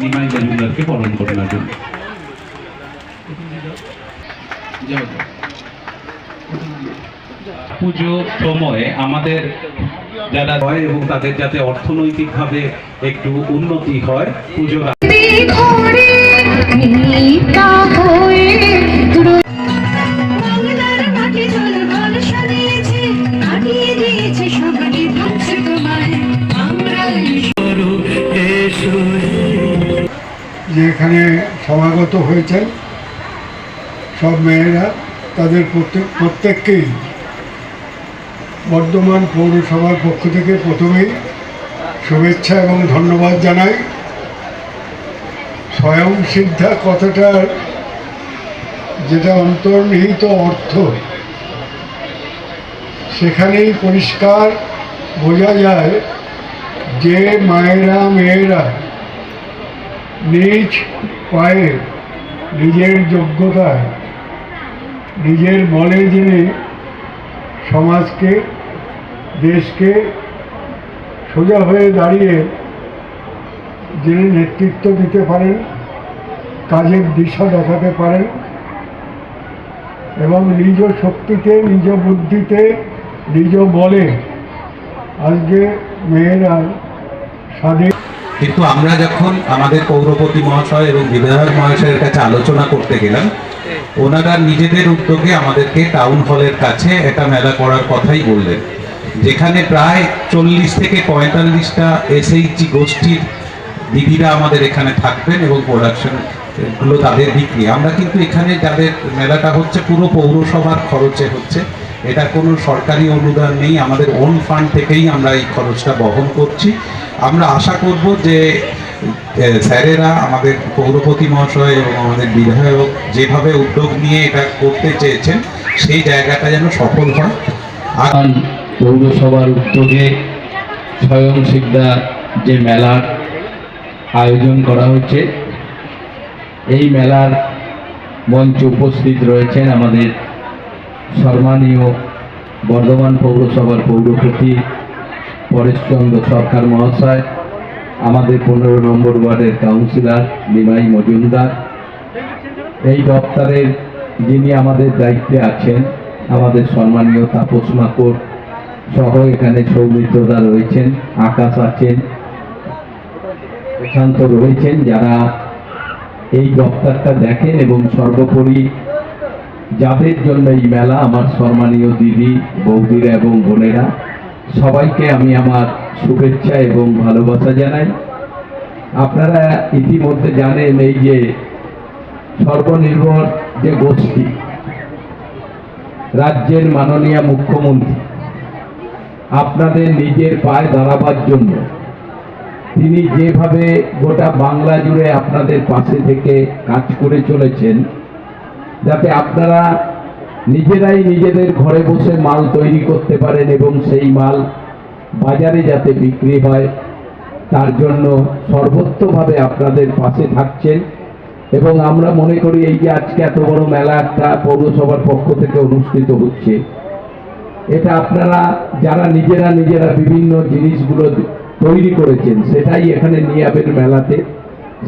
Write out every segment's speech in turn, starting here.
নিমাই মজুমদারকে পুজো সময়ে আমাদের যারা হয় এবং তাদের যাতে অর্থনৈতিকভাবে একটু উন্নতি হয়, পুজোর যে এখানে সমাগত হয়েছেন সব মেয়েরা, তাদের প্রত্যেক প্রত্যেককেই বর্ধমান পৌরসভার পক্ষ থেকে প্রথমেই শুভেচ্ছা এবং ধন্যবাদ জানাই। স্বয়ং সিদ্ধা কথাটার যেটা অন্তর্নিহিত অর্থ, সেখানেই পরিষ্কার বোঝা যায় যে মায়েরা, মেয়েরা নিজ পায়ে নিজের যোগ্যতায়, নিজের বলে যিনি সমাজকে, দেশকে সোজা হয়ে দাঁড়িয়ে যিনি নেতৃত্ব দিতে পারেন, কাজের দিশা দেখাতে পারেন এবং নিজ শক্তিতে, নিজ বুদ্ধিতে, নিজ বলে আজকে মেয়েরা স্বাধীন কিন্তু আমরা যখন আমাদের পৌরপতি মহাশয় এবং বিধায়ক মহাশয়ের কাছে আলোচনা করতে গেলাম, ওনারা নিজেদের উদ্যোগে আমাদেরকে টাউন হলের কাছে একটা মেলা করার কথাই বললেন, যেখানে প্রায় চল্লিশ থেকে পঁয়তাল্লিশটা এসএইচজি গোষ্ঠীর দিদিরা আমাদের এখানে থাকবেন এবং প্রোডাকশনগুলো তাদের বিক্রি। আমরা কিন্তু এখানে যাদের মেলাটা হচ্ছে পুরো পৌরসভার খরচে হচ্ছে এটা কোনো সরকারি অনুদান নেই, আমাদের ওন ফান্ড থেকেই আমরা এই খরচটা বহন করছি। আমরা আশা করব যে স্যারেরা, আমাদের পৌরপতি মহাশয় এবং আমাদের বিধায়ক যেভাবে উদ্যোগ নিয়ে এটা করতে চেয়েছেন, সেই জায়গাটা যেন সফল হয়। আর পৌরসভার উদ্যোগে স্বয়ং সিদ্ধা যে মেলার আয়োজন করা হচ্ছে, এই মেলার মঞ্চে উপস্থিত রয়েছেন আমাদের সম্মানীয় বর্ধমান পৌরসভার পৌরপতি পরেশচন্দ্র সরকার মহাশয়, আমাদের পনেরো নম্বর ওয়ার্ডের কাউন্সিলর নিমাই মজুমদার, এই দপ্তরের যিনি আমাদের দায়িত্বে আছেন, আমাদের সম্মানীয় তাপস মাকড় সহ এখানে সৌমিত্রদা রয়েছেন, আকাশ আছেন, প্রশান্ত রয়েছেন, যারা এই দপ্তরটা দেখেন এবং সর্বোপরি যাদের জন্য এই মেলা আমার সম্মানীয় দিদি, বৌদিরা এবং বোনেরা, সবাইকে আমি আমার শুভেচ্ছা এবং ভালোবাসা জানাই। আপনারা ইতিমধ্যে জানেন এই যে সর্বনির্ভর যে গোষ্ঠী, রাজ্যের মাননীয় মুখ্যমন্ত্রী, আপনাদের নিজের পায়ে দাঁড়াবার জন্য, তিনি যেভাবে গোটা বাংলা জুড়ে আপনাদের পাশে থেকে কাজ করে চলেছেন যাতে আপনারা নিজেরাই নিজেদের ঘরে বসে মাল তৈরি করতে পারেন এবং সেই মাল বাজারে যাতে বিক্রি হয়, তার জন্য সর্বত্রভাবে আপনাদের পাশে থাকছেন। এবং আমরা মনে করি এই যে আজকে এত বড় মেলা একটা পৌরসভার পক্ষ থেকে অনুষ্ঠিত হচ্ছে, এটা আপনারা যারা নিজেরা নিজেরা বিভিন্ন জিনিসগুলো তৈরি করেছেন, সেটাই এখানে নিয়ে মেলাতে,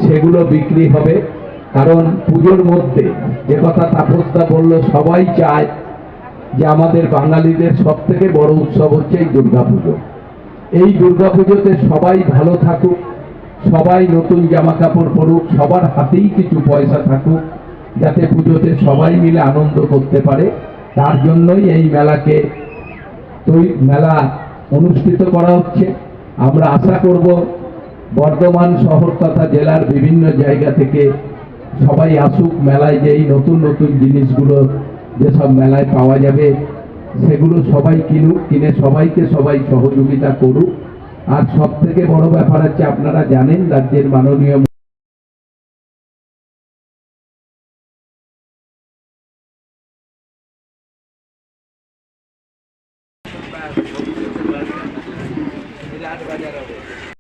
সেগুলো বিক্রি হবে। কারণ পুজোর মধ্যে যে কথা তাপসদা বলল, সবাই চায় যে আমাদের বাঙালিদের সব থেকে বড় উৎসব হচ্ছে এই দুর্গাপুজো। এই দুর্গাপুজোতে সবাই ভালো থাকুক, সবাই নতুন জামা কাপড় পরুক, সবার হাতেই কিছু পয়সা থাকুক, যাতে পুজোতে সবাই মিলে আনন্দ করতে পারে। তার জন্যই এই মেলাকে মেলা অনুষ্ঠিত করা হচ্ছে। আমরা আশা করব বর্ধমান শহর তথা জেলার বিভিন্ন জায়গা থেকে সবাই আসুক, মেলায় যেই নতুন নতুন জিনিসগুলো যেসব মেলায় পাওয়া যাবে, সেগুলো সবাই কিনুক, কিনে সবাইকে সবাই সহযোগিতা করুক। আর সব থেকে বড় ব্যাপার হচ্ছে, আপনারা জানেন রাজ্যের মাননীয় হবে।